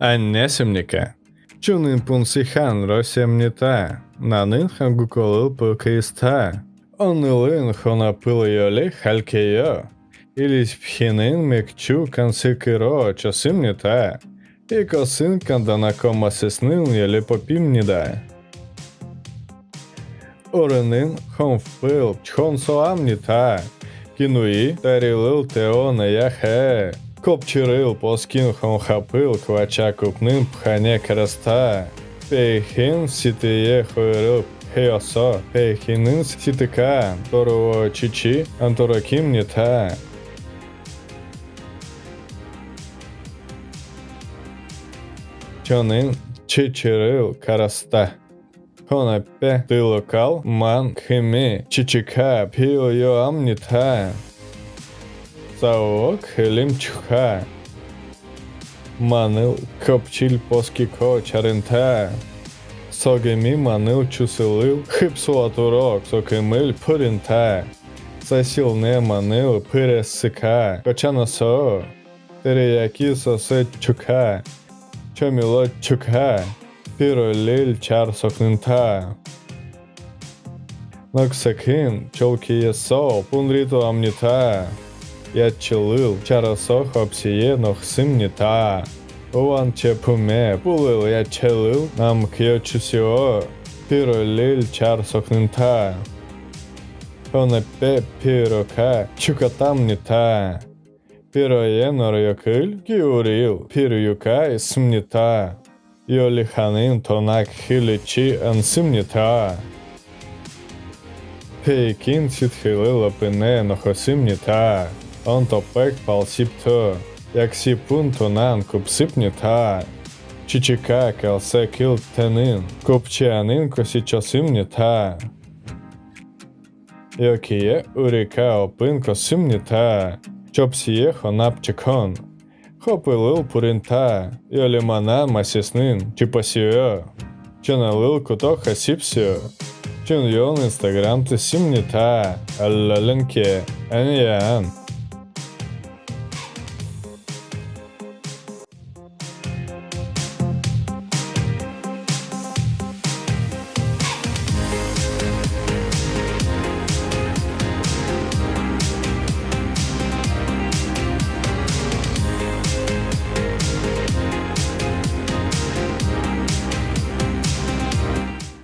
Annesimnike. Чунин пунсихан росемнита. Нанын хангуколыл пылкыста. Онылын хонапыл йоле халькеyo. Ились пхинин мекчу кансыкыро чосымнита. И косын канданако масеснын йоле попимнида. Орынын хонфпыл чхон соамнита. Кинуи тарилыл теона яхе. Копчерил поскин хонхапыл квача купнын пхане краста. Пейхин ситие хойрыл Хеосо, пейхинын ситыка, торо чичи, антораким не та. Чонын чичерил караста. Хонапе ты локал ман хими чичика пио йо амнита. Саок хелим чуха. Манил копчиль поскіко чаринта. Согемі манил чуселив хипсуатурок сокемиль пиринта. Засілне манил пиресика кочаносо. Териякі сосе чука. Чоміло чука. Піроліль чар сокнинта. Ноксакин чолки єсо пунріто амніта. Я чилил чарасох обсіє нохсимніта. Уван чепуме пулил я челил нам кьочусіо. Піроліль чар сокнинта. Онепе пірока чукатамніта. Піроєнор якиль кіуріл пірюка і смніта. Йоліханин тонак хиличі ансимніта. Пекін сітхилила пине нохосимніта. Он топек палсіпто. Як сіпун тонан купсипніта. Чичика калсе кил тенин. Купчеанин косічосимніта. Йокіє уріка опин косимніта. Чопсіє хонапчикон. Хопилил пуринта. Йолімана масіснин. Чіпасіо. Чоналил куток хасіпсіо. Чун йон інстаграм ти сімніта. Аллаленке. Аніян.